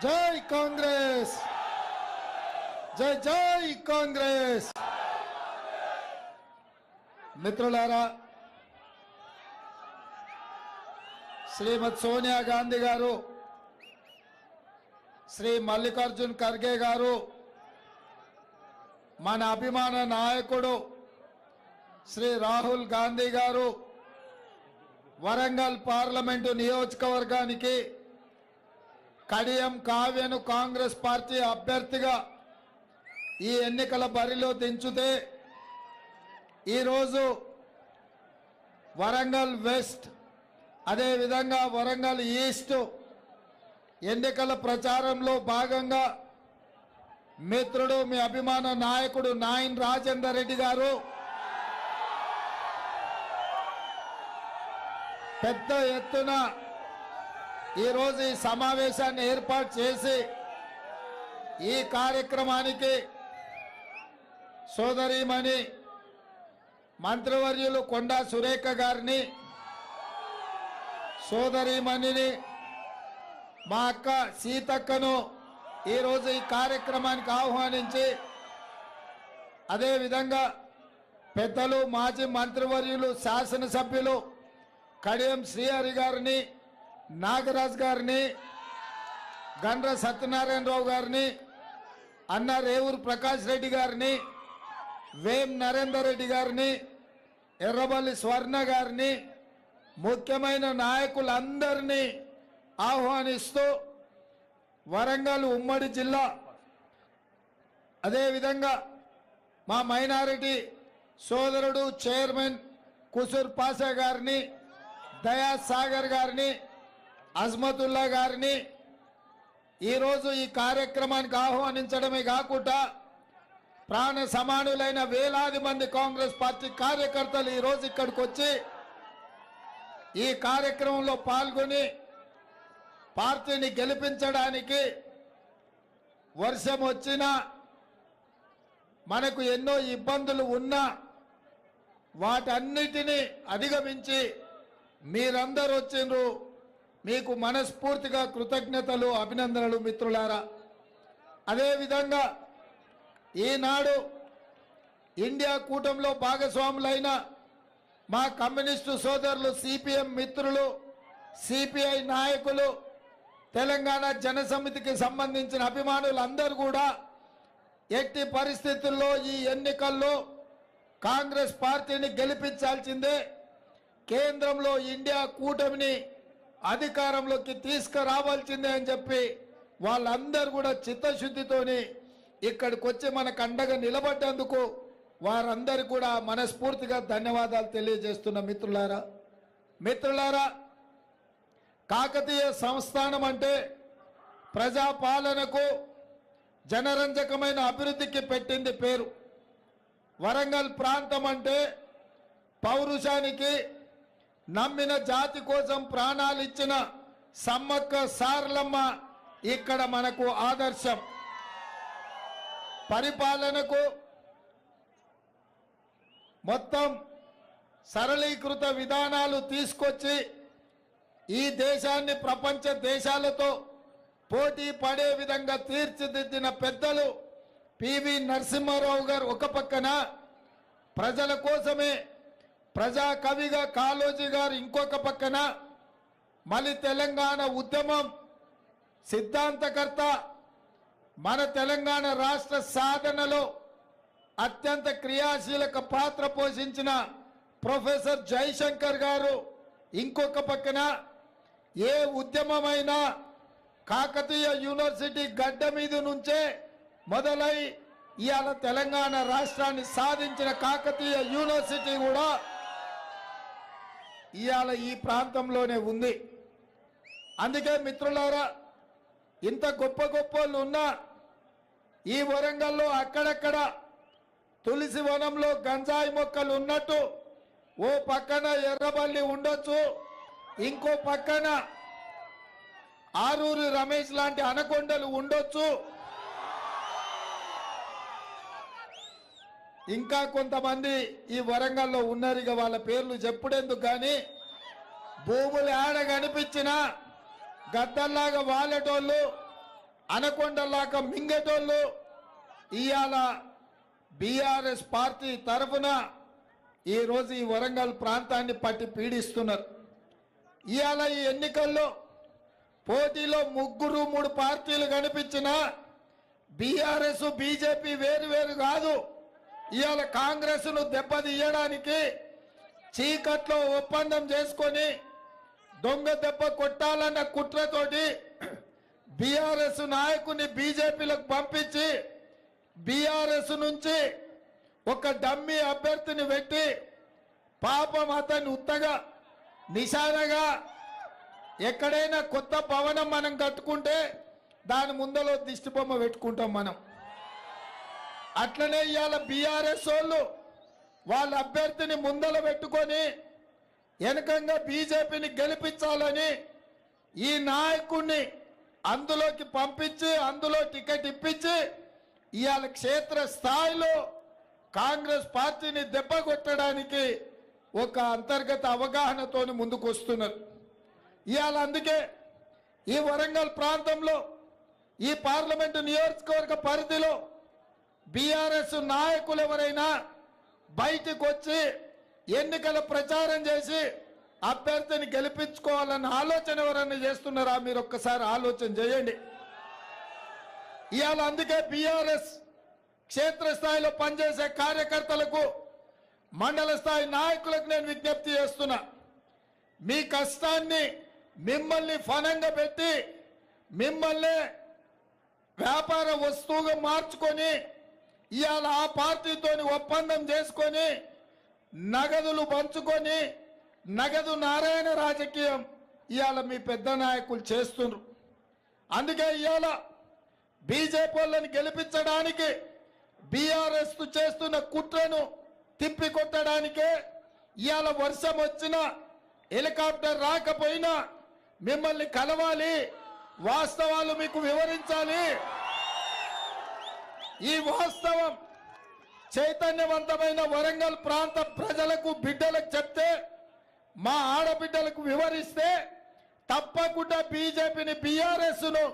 జై కాంగ్రెస్! జై జై కాంగ్రెస్! మిత్రులారా శ్రీమతి సోనియా గాంధీ గారు శ్రీ మల్లికార్జున్ ఖర్గే గారు మన అభిమాన నాయకుడు శ్రీ రాహుల్ గాంధీ గారు వరంగల్ పార్లమెంటు నియోజకవర్గానికి కడియం కావ్యను కాంగ్రెస్ పార్టీ అభ్యర్థిగా ఈ ఎన్నికల బరిలో దించుతే ఈరోజు వరంగల్ వెస్ట్ అదేవిధంగా వరంగల్ ఈస్ట్ ఎన్నికల ప్రచారంలో భాగంగా మిత్రుడు మీ అభిమాన నాయకుడు నాయన్ రాజేందర్ రెడ్డి గారు పెద్ద ఎత్తున ఈరోజు ఈ సమావేశాన్ని ఏర్పాటు చేసి ఈ కార్యక్రమానికి సోదరిమణి మంత్రివర్యులు కొండా సురేఖ గారిని సోదరిమణిని మా అక్క సీతక్కను ఈరోజు ఈ కార్యక్రమానికి ఆహ్వానించి అదేవిధంగా పెద్దలు మాజీ మంత్రివర్యులు శాసనసభ్యులు కడియం శ్రీహరి గారిని నాగరాజ్ గారిని గండ్ర సత్యనారాయణరావు గారిని అన్న రేవూరు ప్రకాష్ రెడ్డి గారిని వేం నరేందర్ రెడ్డి గారిని ఎర్రబల్లి స్వర్ణ గారిని ముఖ్యమైన నాయకులందరినీ ఆహ్వానిస్తూ వరంగల్ ఉమ్మడి జిల్లా అదేవిధంగా మా మైనారిటీ సోదరుడు చైర్మన్ కుసూర్ పాసా గారిని దయా సాగర్ గారిని అజ్మతుల్లా గారిని ఈరోజు ఈ కార్యక్రమానికి ఆహ్వానించడమే కాకుండా ప్రాణ సమానులైన వేలాది మంది కాంగ్రెస్ పార్టీ కార్యకర్తలు ఈరోజు ఇక్కడికి వచ్చి ఈ కార్యక్రమంలో పాల్గొని పార్టీని గెలిపించడానికి వర్షం వచ్చినా మనకు ఎన్నో ఇబ్బందులు ఉన్నా వాటన్నిటినీ అధిగమించి మీరందరూ వచ్చిండ్రు. మీకు మనస్ఫూర్తిగా కృతజ్ఞతలు అభినందనలు మిత్రులారా. అదేవిధంగా ఈనాడు ఇండియా కూటమిలో భాగస్వాములైన మా కమ్యూనిస్టు సోదరులు సిపిఎం మిత్రులు సిపిఐ నాయకులు తెలంగాణ జనసమితికి సంబంధించిన అభిమానులందరూ కూడా ఎట్టి పరిస్థితుల్లో ఈ ఎన్నికల్లో కాంగ్రెస్ పార్టీని గెలిపించాల్సిందే. కేంద్రంలో ఇండియా కూటమిని అధికారంలోకి తీసుకురావాల్సిందే అని చెప్పి వాళ్ళందరూ కూడా చిత్తశుద్ధితోని ఇక్కడికి వచ్చి మనకు అండగా నిలబడ్డందుకు వారందరికీ కూడా మనస్ఫూర్తిగా ధన్యవాదాలు తెలియజేస్తున్న మిత్రులారా. మిత్రులారా కాకతీయ సంస్థానం అంటే ప్రజాపాలనకు జనరంజకమైన అభివృద్ధికి పెట్టింది పేరు. వరంగల్ ప్రాంతం అంటే పౌరుషానికి నమ్మిన జాతి కోసం ప్రాణాలు ఇచ్చిన సమ్మక్క సార్లమ్మ ఇక్కడ మనకు ఆదర్శం. పరిపాలనకు మొత్తం సరళీకృత విధానాలు తీసుకొచ్చి ఈ దేశాన్ని ప్రపంచ దేశాలతో పోటీ పడే విధంగా తీర్చిదిద్దిన పెద్దలు పివి నరసింహారావు గారు ఒక పక్కన ప్రజల కోసమే ప్రజా కవిగా కాళోజీ గారు ఇంకొక పక్కన మళ్ళీ తెలంగాణ ఉద్యమం సిద్ధాంతకర్త మన తెలంగాణ రాష్ట్ర సాధనలో అత్యంత క్రియాశీలక పాత్ర పోషించిన ప్రొఫెసర్ జయశంకర్ గారు ఇంకొక పక్కన ఏ ఉద్యమమైనా కాకతీయ యూనివర్సిటీ గడ్డ మీద నుంచే మొదలై ఇవాళ తెలంగాణ రాష్ట్రాన్ని సాధించిన కాకతీయ యూనివర్సిటీ కూడా ఇవాళ ఈ ప్రాంతంలోనే ఉంది. అందుకే మిత్రులారా ఇంత గొప్ప గొప్ప వాళ్ళు ఉన్నా ఈ వరంగల్లో అక్కడక్కడ తులసి వనంలో గంజాయి మొక్కలు ఉన్నట్టు ఓ పక్కన ఎర్రబల్లి ఉండొచ్చు ఇంకో పక్కన ఆరూరు రమేష్ లాంటి అనకొండలు ఉండొచ్చు. ఇంకా కొంతమంది ఈ వరంగల్లో ఉన్నారు. ఇక వాళ్ళ పేర్లు చెప్పుడెందుకు కానీ భూములు ఆడ కనిపించిన గద్దల్లాగా వాలేటోళ్ళు అనకొండలాగా మింగటోళ్ళు ఇవాళ బీఆర్ఎస్ పార్టీ తరఫున ఈరోజు ఈ వరంగల్ ప్రాంతాన్ని పట్టి పీడిస్తున్నారు. ఇవాళ ఈ ఎన్నికల్లో పోటీలో ముగ్గురు మూడు పార్టీలు కనిపించినా బీఆర్ఎస్ బీజేపీ వేరు వేరు కాదు. ఇవాళ కాంగ్రెస్ను దెబ్బతీయడానికి చీకట్లో ఒప్పందం చేసుకొని దొంగ దెబ్బ కొట్టాలన్న కుట్రతోటి బీఆర్ఎస్ నాయకుని బీజేపీలకు పంపించి బీఆర్ఎస్ నుంచి ఒక డమ్మి అభ్యర్థిని పెట్టి పాపం అతన్ని ఉత్తగా నిశానగా ఎక్కడైనా కొత్త భవనం మనం కట్టుకుంటే దాని ముందలో దిష్టిబొమ్మ పెట్టుకుంటాం మనం. అట్లనే ఇవాళ బీఆర్ఎస్ వాళ్ళు వాళ్ళ అభ్యర్థిని ముందల పెట్టుకొని వెనకంగా బీజేపీని గెలిపించాలని ఈ నాయకుడిని అందులోకి పంపించి అందులో టికెట్ ఇప్పించి ఇవాళ క్షేత్ర స్థాయిలో కాంగ్రెస్ పార్టీని దెబ్బ కొట్టడానికి ఒక అంతర్గత అవగాహనతో ముందుకు వస్తున్నారు ఇవాళ అందుకే ఈ వరంగల్ ప్రాంతంలో ఈ పార్లమెంటు నియోజకవర్గ పరిధిలో బీఆర్ఎస్ నాయకులు ఎవరైనా బయటకు వచ్చి ఎన్నికల ప్రచారం చేసి అభ్యర్థిని గెలిపించుకోవాలన్న ఆలోచన ఎవరైనా చేస్తున్నారా? మీరు ఒక్కసారి ఆలోచన చేయండి. ఇవాళ అందుకే బీఆర్ఎస్ క్షేత్రస్థాయిలో పనిచేసే కార్యకర్తలకు మండల స్థాయి నాయకులకు నేను విజ్ఞప్తి చేస్తున్నా. మీ కష్టాన్ని మిమ్మల్ని ఫలంగా పెట్టి మిమ్మల్ని వ్యాపార వస్తువుగా మార్చుకొని ఇవాళ ఆ పార్టీతోని ఒప్పందం చేసుకొని నగదులు పంచుకొని నగదు నారాయణ రాజకీయం ఇవాళ మీ పెద్ద నాయకులు చేస్తున్నారు అందుకే ఇవాళ బీజేపీ వాళ్ళని గెలిపించడానికి బీఆర్ఎస్ చేస్తున్న కుట్రను తిప్పికొట్టడానికే ఇవాళ వర్షం వచ్చినా హెలికాప్టర్ రాకపోయినా మిమ్మల్ని కలవాలి వాస్తవాలు మీకు వివరించాలి. ఈ వాస్తవం చైతన్యవంతమైన వరంగల్ ప్రాంత ప్రజలకు బిడ్డలకు చెప్తే మా ఆడబిడ్డలకు వివరిస్తే తప్పకుండా బీజేపీని బీఆర్ఎస్ను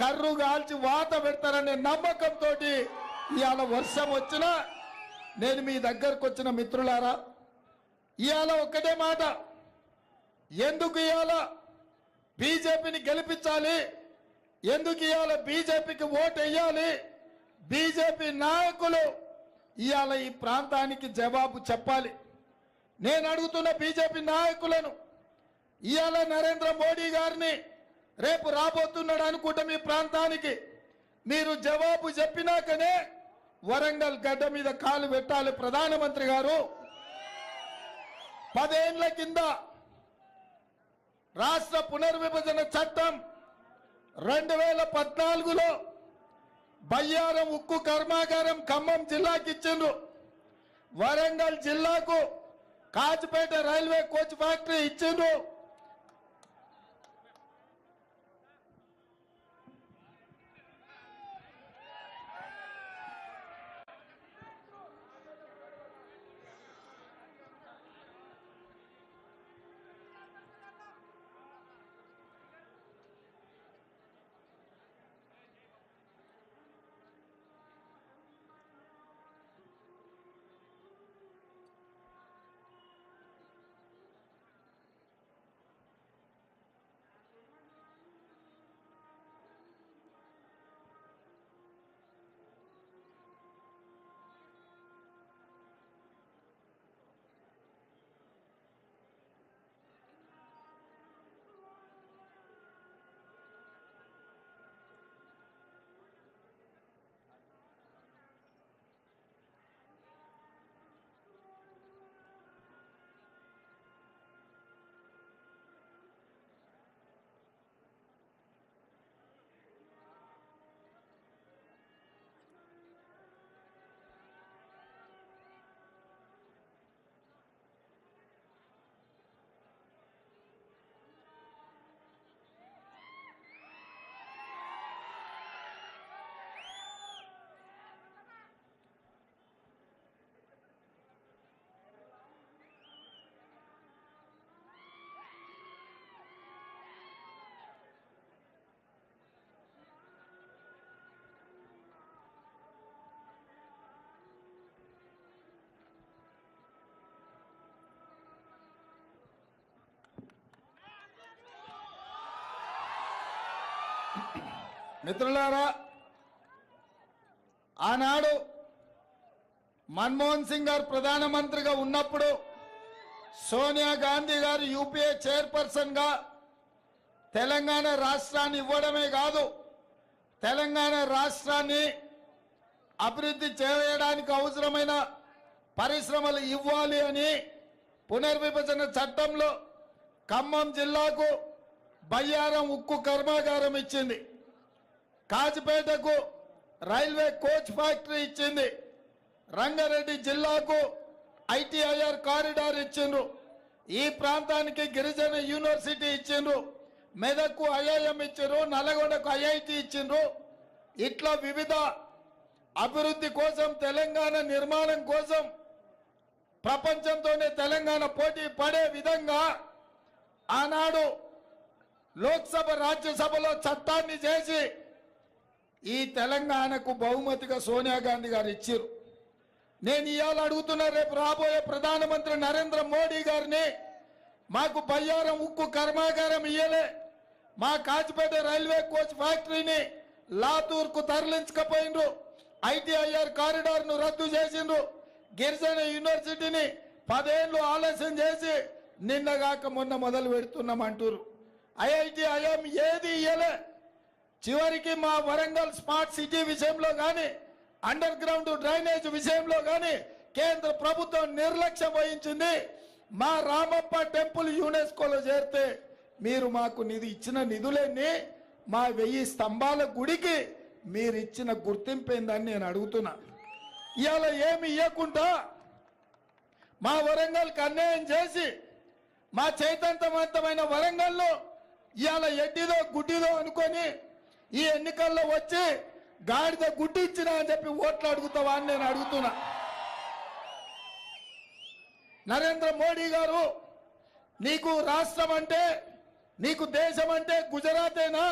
కర్రు కాల్చి వాత పెడతారనే నమ్మకంతో ఇవాళ వర్షం వచ్చినా నేను మీ దగ్గరకు వచ్చిన మిత్రులారా ఇవాళ ఒక్కటే మాట. ఎందుకు ఇవాళ బీజేపీని గెలిపించాలి? ఎందుకు ఇవాళ బీజేపీకి ఓటు వేయాలి బీజేపీ నాయకులు ఇవాళ ఈ ప్రాంతానికి జవాబు చెప్పాలి. నేను అడుగుతున్న బీజేపీ నాయకులను ఇవాళ నరేంద్ర మోడీ గారిని రేపు రాబోతున్నాడు అనుకుంటే మీ ప్రాంతానికి మీరు జవాబు చెప్పినాకనే వరంగల్ గడ్డ మీద కాలు పెట్టాలి ప్రధానమంత్రి గారు. పదేండ్ల కింద రాష్ట్ర పునర్విభజన చట్టం రెండు వేల పద్నాలుగులో బయ్యారం ఉక్కు కర్మాగారం ఖమ్మం జిల్లాకి ఇచ్చిండ్రు. వరంగల్ జిల్లాకు కాచిపేట రైల్వే కోచ్ ఫ్యాక్టరీ ఇచ్చిండ్రు. మిత్రులారా ఆనాడు మన్మోహన్ సింగ్ గారు ప్రధానమంత్రిగా ఉన్నప్పుడు సోనియా గాంధీ గారు యూపీఏ చైర్పర్సన్గా తెలంగాణ రాష్ట్రాన్ని ఇవ్వడమే కాదు తెలంగాణ రాష్ట్రాన్ని అభివృద్ధి చేయడానికి అవసరమైన పరిశ్రమలు ఇవ్వాలి అని పునర్విభజన చట్టంలో ఖమ్మం జిల్లాకు బయ్యారం ఉక్కు కర్మాగారం ఇచ్చింది. కాజిపేటకు రైల్వే కోచ్ ఫ్యాక్టరీ ఇచ్చింది. రంగారెడ్డి జిల్లాకు ఐటీఐఆర్ కారిడార్ ఇచ్చిండ్రు. ఈ ప్రాంతానికి గిరిజన యూనివర్సిటీ ఇచ్చిండ్రు. మెదక్కు ఐఐఎం ఇచ్చిండ్రు. నల్గొండకు ఐఐటి ఇచ్చిండ్రు. ఇట్లా వివిధ అభివృద్ధి కోసం తెలంగాణ నిర్మాణం కోసం ప్రపంచంతోనే తెలంగాణ పోటీ పడే విధంగా ఆనాడు లోక్సభ రాజ్యసభలో చట్టాన్ని చేసి ఈ తెలంగాణకు బహుమతిగా సోనియా గాంధీ గారు ఇచ్చారు నేను ఇవాళ అడుగుతున్నా రేపు రాబోయే ప్రధానమంత్రి నరేంద్ర మోడీ గారిని మాకు బయ్యారం ఉక్కు కర్మాగారం ఇయ్యలే. మా కాచిపేట రైల్వే కోచ్ ఫ్యాక్టరీని లాతూర్కు తరలించకపోయిండ్రు. ఐటీఐఆర్ కారిడార్ను రద్దు చేసిండ్రు. గిరిజన యూనివర్సిటీని పదేళ్ళు ఆలస్యం చేసి నిన్నగాక మొన్న మొదలు పెడుతున్నాం అంటారు ఐఐటి ఐఎం ఏది ఇయ్యలే. చివరికి మా వరంగల్ స్మార్ట్ సిటీ విషయంలో కానీ అండర్ గ్రౌండ్ డ్రైనేజ్ విషయంలో కానీ కేంద్ర ప్రభుత్వం నిర్లక్ష్యం వహించింది. మా రామప్ప టెంపుల్ యునెస్కోలో చేరితే మీరు మాకు నిధి ఇచ్చిన నిధులన్నీ మా వెయ్యి స్తంభాల గుడికి మీరు ఇచ్చిన గుర్తింపు ఏందని నేను అడుగుతున్నా. ఇవాళ ఏమి ఇవ్వకుండా మా వరంగల్కి అన్యాయం చేసి మా చైతన్యవంతమైన వరంగల్లో ఇవాళ ఎడ్డిదో గుడ్డిదో అనుకొని ఈ ఎన్నికల్లో వచ్చి గాడిద గుడ్డి ఇచ్చినా అని చెప్పి ఓట్లు అడుగుతావా అని నేను అడుగుతున్నా. నరేంద్ర మోడీ గారు నీకు రాష్ట్రం అంటే నీకు దేశం అంటే గుజరాతేనా?